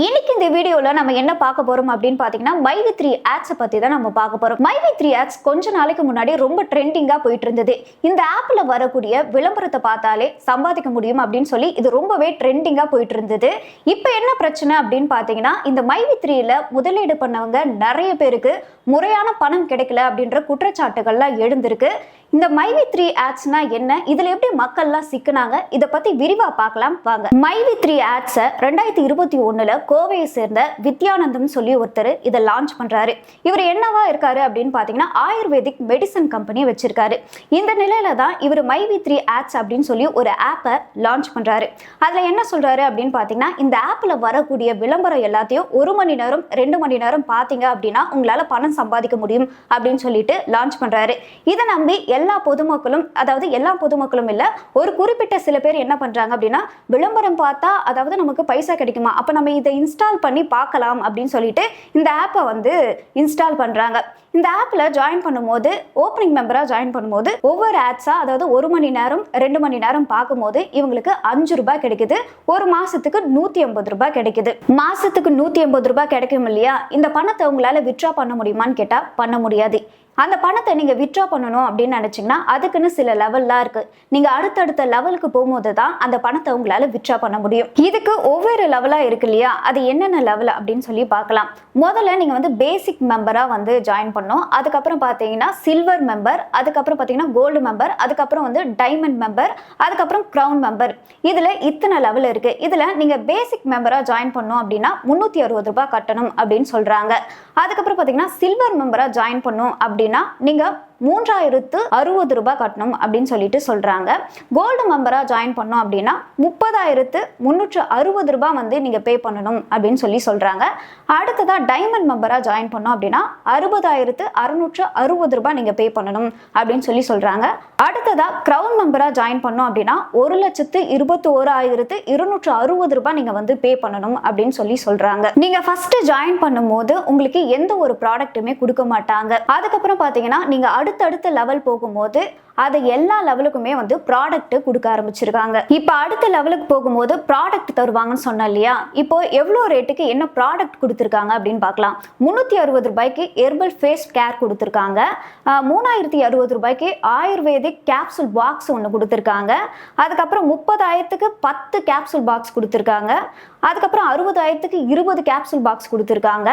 இன்னைக்கு இந்த வீடியோல நம்ம என்ன பார்க்க போறோம் அப்படின்னு பாத்தீங்கன்னா மைவி த்ரீ ஆட்ஸை பத்தி தான் நம்ம பார்க்க போறோம். மைவி த்ரீ ஆட்ஸ் கொஞ்ச நாளைக்கு முன்னாடி ரொம்ப ட்ரெண்டிங்கா போயிட்டு இருந்தது இந்த ஆப்ல வரக்கூடிய விளம்பரத்தை பார்த்தாலே சம்பாதிக்க முடியும் அப்படின்னு சொல்லி இது ரொம்பவே ட்ரெண்டிங்கா போயிட்டு இருந்தது இப்போ என்ன பிரச்சனை அப்படின்னு பாத்தீங்கன்னா இந்த மைவி த்ரீல முதலீடு பண்ணவங்க நிறைய பேருக்கு முறையான பணம் கிடைக்கல அப்படின்ற குற்றச்சாட்டுகள்லாம் எழுந்திருக்கு. இந்த மைவி த்ரீ ஆட்ஸ்னா என்ன? இதுல எப்படி மக்கள்லாம் சிக்கினாங்க? இதை பத்தி விரிவா பார்க்கலாம். வாங்க. மைவி த்ரீ ஆட்ஸை ரெண்டாயிரத்தி இருபத்தி ஒண்ணுல கோவையை சேர்ந்த வித்யானந்தம் சொல்லி ஒருத்தர் இதை லான்ச் பண்றாரு. இவர் என்னவா இருக்காரு அப்படின்னு பாத்தீங்கன்னா ஆயுர்வேதிக் மெடிசன் கம்பெனி வச்சிருக்காரு. இந்த நிலையில தான் இவர் மைவி த்ரீ ஆட்ஸ் அப்படின்னு சொல்லி ஒரு ஆப்பை லான்ச் பண்றாரு. அதுல என்ன சொல்றாரு அப்படின்னு பாத்தீங்கன்னா இந்த ஆப்ல வரக்கூடிய விளம்பரம் எல்லாத்தையும் ஒரு மணி நேரம் ரெண்டு மணி நேரம் பாத்தீங்க அப்படின்னா உங்களால பணம் சம்பாதிக்க முடியும் அப்படின்னு சொல்லிட்டு லான்ச் பண்றாரு. இதை நம்பி எல்லா பொதுமக்களும் அதாவது எல்லா பொதுமக்களும் இல்ல ஒரு குறிப்பிட்ட சில பேர் என்ன பண்றாங்க அப்படின்னா விளம்பரம் பார்த்தா அதாவது நமக்கு பைசா கிடைக்குமா? அப்ப நம்ம இதை இன்ஸ்டால் பண்ணி பார்க்கலாம் அப்படின்னு சொல்லிட்டு இந்த ஆப்பை வந்து இன்ஸ்டால் பண்றாங்க. இந்த ஆப்ல ஜாயின் பண்ணும்போது ஓப்பனிங் மெம்பரா ஜாயின் பண்ணும்போது ஒவ்வொரு ஆட்ஸா அதாவது ஒரு மணி நேரம் ரெண்டு மணி நேரம் பார்க்கும்போது இவங்களுக்கு அஞ்சு ரூபாய் கிடைக்குது. ஒரு மாசத்துக்கு நூத்தி ஐம்பது ரூபாய் கிடைக்குது. மாசத்துக்கு நூத்தி ஐம்பது ரூபாய் கிடைக்கும் இல்லையா? இந்த பணத்தை உங்களால வித்ட்ரா பண்ண முடியுமான்னு கேட்டா பண்ண முடியாது. அந்த பணத்தை நீங்க வித்ட்ரா பண்ணணும் அப்படின்னு நினைச்சீங்கன்னா அதுக்குன்னு சில லெவல்லாம் இருக்கு. நீங்க அடுத்தடுத்த லெவலுக்கு போகும்போது தான் அந்த பணத்தை உங்களால வித்ட்ரா பண்ண முடியும். இதுக்கு ஒவ்வொரு லெவலா இருக்கு இல்லையா? அது என்னென்ன லெவல் அப்படின்னு சொல்லி பார்க்கலாம். முதல்ல நீங்க வந்து பேசிக் மெம்பரா வந்து ஜாயின் பண்ணோம் அதுக்கப்புறம் பார்த்தீங்கன்னா சில்வர் மெம்பர் அதுக்கப்புறம் பார்த்தீங்கன்னா கோல்டு மெம்பர் அதுக்கப்புறம் வந்து டைமண்ட் மெம்பர் அதுக்கப்புறம் க்ரௌன் மெம்பர் இதுல இத்தனை லெவல் இருக்கு. இதுல நீங்க பேசிக் மெம்பரா ஜாயின் பண்ணோம் அப்படின்னா முந்நூற்றி அறுபது ரூபாய் கட்டணும் அப்படின்னு சொல்றாங்க. அதுக்கப்புறம் பார்த்தீங்கன்னா சில்வர் மெம்பரா ஜாயின் பண்ணோம் அப்படின்னு நீங்க மூன்றாயிரத்து அறுபது ரூபாய் கட்டணும் அப்படின்னு சொல்லிட்டு சொல்கிறாங்க கோல்டு மெம்பராக ஜாயின் பண்ணோம் அப்படின்னா முப்பதாயிரத்து முந்நூற்று அறுபது ரூபாய் வந்து நீங்கள் பே பண்ணணும் அப்படின்னு சொல்லி சொல்கிறாங்க அடுத்ததாக டைமண்ட் மெம்பராக ஜாயின் பண்ணோம் அப்படின்னா அறுபதாயிரத்து அறுநூற்று அறுபது ரூபாய் நீங்கள் பே பண்ணணும் அப்படின்னு சொல்லி சொல்கிறாங்க அடுத்ததாக க்ரௌன் மெம்பராக ஜாயின் பண்ணோம் அப்படின்னா ஒரு லட்சத்து இருபத்தி ஓராயிரத்து இருநூற்று அறுபது ரூபாய் நீங்கள் வந்து பே பண்ணணும் அப்படின்னு சொல்லி சொல்கிறாங்க நீங்கள் ஃபஸ்ட்டு ஜாயின் பண்ணும்போது உங்களுக்கு எந்த ஒரு ப்ராடக்ட்டுமே கொடுக்க மாட்டாங்க. அதுக்கப்புறம் பார்த்தீங்கன்னா நீங்கள் அடுத்தடுத்த லெவல் போகும்போது அதை எல்லா லெவலுக்குமே வந்து ப்ராடக்ட் கொடுக்க ஆரம்பிச்சிருக்காங்க. இப்போ அடுத்த லெவலுக்கு போகும்போது ப்ராடக்ட் தருவாங்கன்னு சொன்னேன் இல்லையா? இப்போ எவ்வளோ ரேட்டுக்கு என்ன ப்ராடக்ட் கொடுத்துருக்காங்க அப்படின்னு பார்க்கலாம். முந்நூற்றி அறுபது ரூபாய்க்கு ஹெர்பல் ஃபேஸ் கேர் கொடுத்துருக்காங்க. மூணாயிரத்தி அறுபது ரூபாய்க்கு ஆயுர்வேதிக் கேப்சூல் பாக்ஸ் ஒன்று கொடுத்துருக்காங்க. அதுக்கப்புறம் முப்பதாயிரத்துக்கு பத்து கேப்சூல் பாக்ஸ் கொடுத்துருக்காங்க. அதுக்கப்புறம் அறுபதாயிரத்துக்கு இருபது கேப்சூல் பாக்ஸ் கொடுத்துருக்காங்க.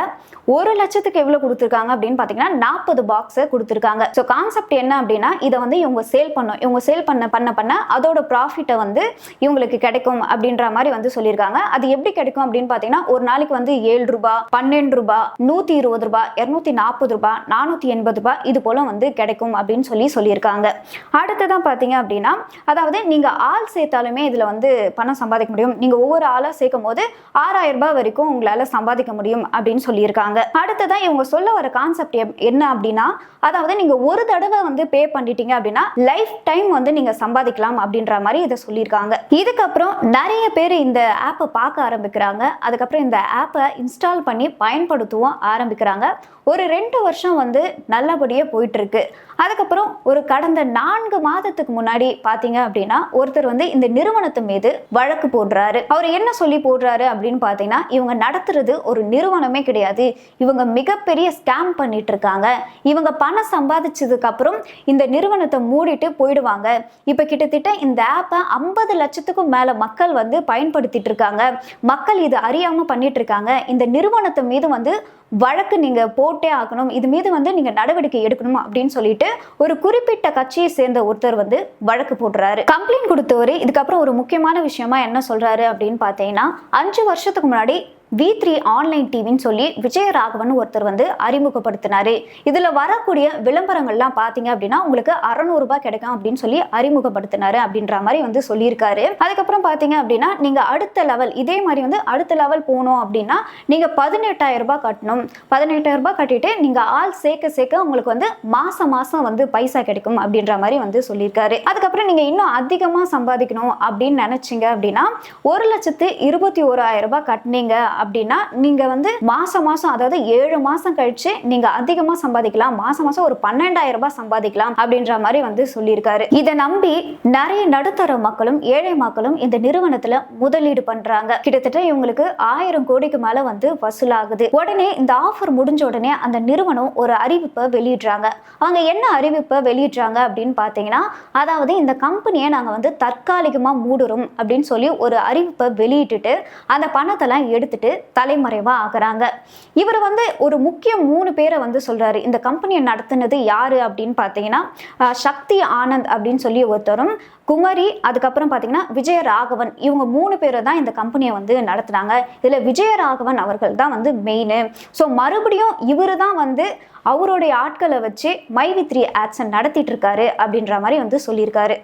ஒரு லட்சத்துக்கு எவ்வளோ கொடுத்துருக்காங்க அப்படின்னு பார்த்தீங்கன்னா நாற்பது பாக்ஸை கொடுத்துருக்காங்க. ஸோ கான்செப்ட் என்ன அப்படின்னா இதை வந்து இவங்க சேல் பண்ணோம் இவங்க சேல் பண்ண பண்ண பண்ண அதோட ப்ராஃபிட்டை வந்து இவங்களுக்கு கிடைக்கும் அப்படின்ற மாதிரி வந்து சொல்லியிருக்காங்க. அது எப்படி கிடைக்கும் அப்படின்னு பார்த்தீங்கன்னா ஒரு நாளைக்கு வந்து ஏழு ரூபாய் பன்னெண்டு ரூபாய் நூற்றி இருபது ரூபாய் இரநூத்தி நாற்பது ரூபாய் நானூற்றி எண்பது ரூபாய் இது போல் வந்து கிடைக்கும் அப்படின்னு சொல்லி சொல்லியிருக்காங்க. அடுத்ததான் பார்த்தீங்க அப்படின்னா அதாவது நீங்கள் ஆள் சேர்த்தாலுமே இதில் வந்து பணம் சம்பாதிக்க முடியும். நீங்கள் ஒவ்வொரு ஆளாக சேர்க்கும் போது ஆறாயிரம் ரூபாய் வரைக்கும் உங்களால் சம்பாதிக்க முடியும் அப்படின்னு சொல்லியிருக்காங்க. அடுத்ததான் இவங்க சொல்ல வர கான்செப்ட் என்ன அப்படின்னா அதாவது நீங்கள் ஒரு தடவை வந்து பே பண்ணிட்டீங்க அப்படின்னா லைஃப் டைம் வந்து நீங்கள் சம்பாதிக்கலாம் அப்படின்ற மாதிரி இதை சொல்லியிருக்காங்க. இதுக்கப்புறம் நிறைய பேர் இந்த ஆப்பை பார்க்க ஆரம்பிக்கிறாங்க. அதுக்கப்புறம் இந்த ஆப்பை இன்ஸ்டால் பண்ணி பயன்படுத்தவும் ஆரம்பிக்கிறாங்க. ஒரு ரெண்டு வருஷம் வந்து நல்லபடியாக போயிட்டு இருக்கு அதுக்கப்புறம் ஒரு கடந்த நான்கு மாதத்துக்கு முன்னாடி பார்த்தீங்க அப்படின்னா ஒருத்தர் வந்து இந்த நிறுவனத்து மீது வழக்கு போடுறாரு. அவர் என்ன சொல்லி போடுறாரு அப்படின்னு பார்த்தீங்கன்னா இவங்க நடத்துறது ஒரு நிறுவனமே கிடையாது. இவங்க மிகப்பெரிய ஸ்கேம் பண்ணிட்டு இருக்காங்க இவங்க பணம் சம்பாதிச்சதுக்கு அப்புறம் இந்த நிறுவனத்தை மூடிட்டு போயிடுவாங்க. இப்போ கிட்டத்தட்ட இந்த ஆப்பை ஐம்பது லட்சத்துக்கும் மேலே மக்கள் வந்து பயன்படுத்திட்டு இருக்காங்க. மக்கள் இது அறியாமல் பண்ணிட்டு இருக்காங்க. இந்த நிறுவனத்து மீது வந்து வழக்கு நீங்க போட்டே ஆகணும். இது மீது வந்து நீங்க நடவடிக்கை எடுக்கணும் அப்படின்னு சொல்லிட்டு ஒரு குறிப்பிட்ட கட்சியை சேர்ந்த ஒருத்தர் வந்து வழக்கு போடுறாரு. கம்ப்ளைண்ட் கொடுத்தவர் இதுக்கப்புறம் ஒரு முக்கியமான விஷயமா என்ன சொல்றாரு அப்படின்னு பார்த்தீங்கன்னா அஞ்சு வருஷத்துக்கு முன்னாடி வி த்ரீ ஆன்லைன் டிவின்னு சொல்லி விஜயராகவன் ஒருத்தர் வந்து அறிமுகப்படுத்தினாரு. இதில் வரக்கூடிய விளம்பரங்கள்லாம் பார்த்தீங்க அப்படின்னா உங்களுக்கு அறநூறுபா கிடைக்கும் அப்படின்னு சொல்லி அறிமுகப்படுத்தினாரு அப்படின்ற மாதிரி வந்து சொல்லியிருக்காரு. அதுக்கப்புறம் பார்த்தீங்க அப்படின்னா நீங்கள் அடுத்த லெவல் இதே மாதிரி வந்து அடுத்த லெவல் போகணும் அப்படின்னா நீங்கள் பதினெட்டாயிரம் ரூபாய் கட்டணும். பதினெட்டாயிரம் ரூபாய் கட்டிட்டு நீங்கள் ஆள் சேர்க்க சேர்க்க உங்களுக்கு வந்து மாதம் மாதம் வந்து பைசா கிடைக்கும் அப்படின்ற மாதிரி வந்து சொல்லியிருக்காரு. அதுக்கப்புறம் நீங்கள் இன்னும் அதிகமாக சம்பாதிக்கணும் அப்படின்னு நினச்சிங்க அப்படின்னா ஒரு லட்சத்து இருபத்தி ஓராயிரம் ரூபாய் கட்டினீங்க அப்படின்னா நீங்க வந்து மாசம் மாசம் அதாவது ஏழு மாசம் கழிச்சு நீங்க அதிகமா சம்பாதிக்கலாம். மாசம் மாசம் ஒரு பன்னெண்டாயிரம் ரூபாய் சம்பாதிக்கலாம் அப்படின்ற மாதிரி வந்து சொல்லியிருக்காரு. இதை நம்பி நிறைய நடுத்தர மக்களும் ஏழை மக்களும் இந்த நிறுவனத்துல முதலீடு பண்றாங்க. கிட்டத்தட்ட இவங்களுக்கு ஆயிரம் கோடிக்கு மேல வந்து வசூலாகுது. உடனே இந்த ஆஃபர் முடிஞ்ச உடனே அந்த நிறுவனம் ஒரு அறிவிப்பை வெளியிடுறாங்க. அவங்க என்ன அறிவிப்பை வெளியிடுறாங்க அப்படின்னு பார்த்தீங்கன்னா அதாவது இந்த கம்பெனியை நாங்கள் வந்து தற்காலிகமாக மூடுறோம் அப்படின்னு சொல்லி ஒரு அறிவிப்பை வெளியிட்டுட்டு அந்த பணத்தெல்லாம் எடுத்துட்டு தலைமறைவாக ஆகிறாங்க. இவர் வந்து ஒரு முக்கிய மூணு பேரை வந்து சொல்கிறாரு இந்த கம்பெனியை நடத்துனது யார் அப்படின்னு பார்த்தீங்கன்னா சக்தி ஆனந்த் அப்படின்னு சொல்லி ஒருத்தரும் குமரி அதுக்கப்புறம் பார்த்தீங்கன்னா விஜயராகவன். இவங்க மூணு பேரை தான் இந்த கம்பெனியை வந்து நடத்துனாங்க. இதில் விஜயராகவன் அவர்கள் தான் வந்து மெயின் ஸோ மறுபடியும் இவர் தான் வந்து அவருடைய ஆட்களை வச்சு மை வித் த்ரீ ஆட்ஸை நடத்திட்டு இருக்காரு அப்படின்ற மாதிரி வந்து சொல்லியிருக்காரு.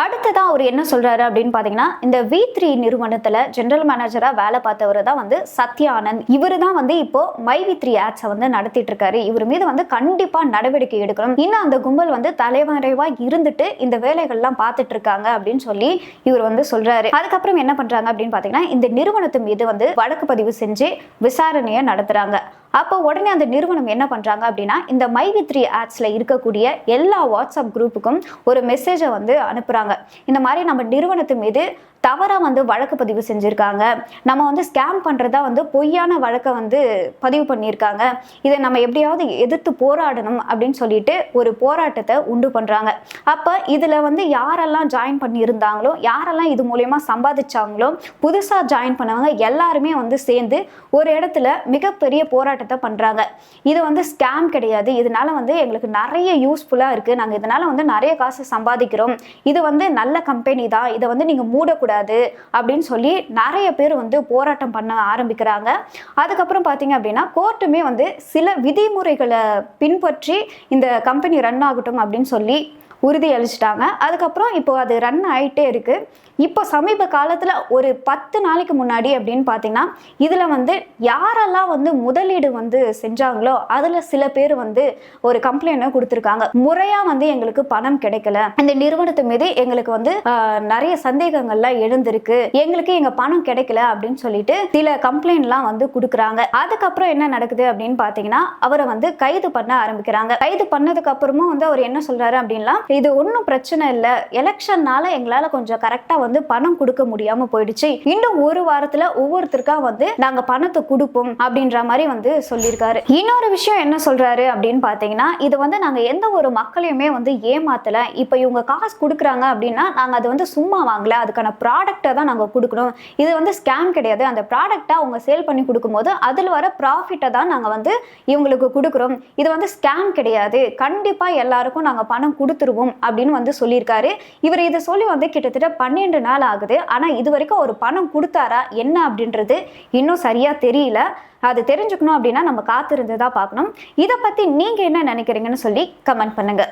அடுத்ததான் அவர் என்ன சொல்றாரு அப்படின்னு பார்த்தீங்கன்னா இந்த வி த்ரீ நிறுவனத்தில் ஜென்ரல் மேனேஜராக வேலை பார்த்தவர் தான் வந்து சத்யானந்த். இவர் தான் வந்து இப்போ மைவி த்ரீ ஆட்ஸை வந்து நடத்திட்டு இருக்காரு இவர் மீது வந்து கண்டிப்பாக நடவடிக்கை எடுக்கணும். இன்னும் அந்த கும்பல் வந்து தலைமறைவாக இருந்துட்டு இந்த வேலைகள்லாம் பார்த்துட்டு இருக்காங்க அப்படின்னு சொல்லி இவர் வந்து சொல்றாரு. அதுக்கப்புறம் என்ன பண்றாங்க அப்படின்னு பார்த்தீங்கன்னா இந்த நிறுவனத்து மீது வந்து வழக்கு பதிவு செஞ்சு விசாரணையை நடத்துறாங்க. அப்போ உடனே அந்த நிறுவனம் என்ன பண்ணுறாங்க அப்படின்னா இந்த மைவி த்ரீ ஆட்ஸில் இருக்கக்கூடிய எல்லா வாட்ஸ்அப் குரூப்புக்கும் ஒரு மெசேஜை வந்து அனுப்புகிறாங்க இந்த மாதிரி நம்ம நிறுவனத்து மீது தவறாக வந்து வழக்கு பதிவு செஞ்சுருக்காங்க. நம்ம வந்து ஸ்கேம் பண்ணுறதா வந்து பொய்யான வழக்கை வந்து பதிவு பண்ணியிருக்காங்க. இதை நம்ம எப்படியாவது எதிர்த்து போராடணும் அப்படின்னு சொல்லிட்டு ஒரு போராட்டத்தை உண்டு பண்ணுறாங்க அப்போ இதில் வந்து யாரெல்லாம் ஜாயின் பண்ணியிருந்தாங்களோ யாரெல்லாம் இது மூலயமா சம்பாதிச்சாங்களோ புதுசாக ஜாயின் பண்ணவங்க எல்லாருமே வந்து சேர்ந்து ஒரு இடத்துல மிகப்பெரிய போராட்டத்தை பண்ணுறாங்க இது வந்து ஸ்கேம் கிடையாது. இதனால வந்து எங்களுக்கு நிறைய யூஸ்ஃபுல்லாக இருக்குது நாங்கள் இதனால் வந்து நிறைய காசு சம்பாதிக்கிறோம். இது வந்து நல்ல கம்பெனி தான். இதை வந்து நீங்கள் மூடக்கூடாது. அப்படின்னு சொல்லி நிறைய பேர் வந்து போராட்டம் பண்ண ஆரம்பிக்கிறாங்க. அதுக்கப்புறம் பார்த்தீங்க அப்படின்னா கோர்ட்டுமே வந்து சில விதிமுறைகளை பின்பற்றி இந்த கம்பெனி ரன் ஆகட்டும் அப்படின்னு சொல்லி உறுதி அளிச்சிட்டாங்க அதுக்கப்புறம் இப்போ அது ரன் ஆகிட்டே இருக்குது இப்போ சமீப காலத்தில் ஒரு பத்து நாளைக்கு முன்னாடி அப்படின்னு பார்த்தீங்கன்னா இதில் வந்து யாரெல்லாம் வந்து முதலீடு வந்து செஞ்சாங்களோ அதில் சில பேர் வந்து ஒரு கம்ப்ளைண்ட்டை கொடுத்துருக்காங்க. முறையாக வந்து எங்களுக்கு பணம் கிடைக்கல. இந்த நிறுவனத்து மீது எங்களுக்கு வந்து நிறைய சந்தேகங்கள்லாம் எழுந்திருக்கு. எங்களுக்கு எங்கள் பணம் கிடைக்கல அப்படின்னு சொல்லிட்டு சில கம்ப்ளைண்ட்லாம் வந்து கொடுக்குறாங்க. அதுக்கப்புறம் என்ன நடக்குது அப்படின்னு பார்த்தீங்கன்னா அவரை வந்து கைது பண்ண ஆரம்பிக்கிறாங்க. கைது பண்ணதுக்கு அப்புறமும் வந்து அவர் என்ன சொல்றாரு அப்படின்னா இது ஒன்றும் பிரச்சனை இல்லை. எலெக்ஷன்னால எங்களால் கொஞ்சம் கரெக்டாக வந்து பணம் கொடுக்க முடியாம போயிடுச்சு. இன்னும் ஒரு வாரத்துல ஒவ்வொருத்தருக்கா வந்து நாங்க பணத்தை கொடுப்போம் அப்படின்ற மாதிரி வந்து சொல்லியிருக்காரு. இன்னொரு விஷயம் என்ன சொல்றாரு அப்படின்னு பார்த்தீங்கன்னா இது வந்து நாங்க எந்த ஒரு மக்களையுமே வந்து ஏமாத்தல. இப்போ இவங்க காசு கொடுக்குறாங்க அப்படின்னா நாங்க அதை வந்து சும்மா வாங்கல. அதுக்கான ப்ராடக்டை தான் நாங்க கொடுக்கணும். இது வந்து ஸ்கேம் கிடையாது. அந்த ப்ராடக்டை அவங்க சேல் பண்ணி கொடுக்கும்போது அதில் வர ப்ராஃபிட்டை தான் நாங்கள் வந்து இவங்களுக்கு கொடுக்குறோம். இது வந்து ஸ்கேம் கிடையாது. கண்டிப்பாக எல்லாருக்கும் நாங்கள் பணம் கொடுத்துருவோம் அப்படின்னு வந்து சொல்லியிருக்காரு. இவர் இதை சொல்லி வந்து கிட்டத்தட்ட பன்னெண்டு நாள் ஆகுது. ஆனால் இது வரைக்கும் ஒரு பணம் கொடுத்தாரா? என்ன அப்படின்றது இன்னும் சரியாக தெரியல. அது தெரிஞ்சுக்கணும் அப்படின்னா நம்ம காத்திருந்து தான் பார்க்கணும். இதை பற்றி நீங்கள் என்ன நினைக்கிறீங்கன்னு சொல்லி கமெண்ட் பண்ணுங்கள்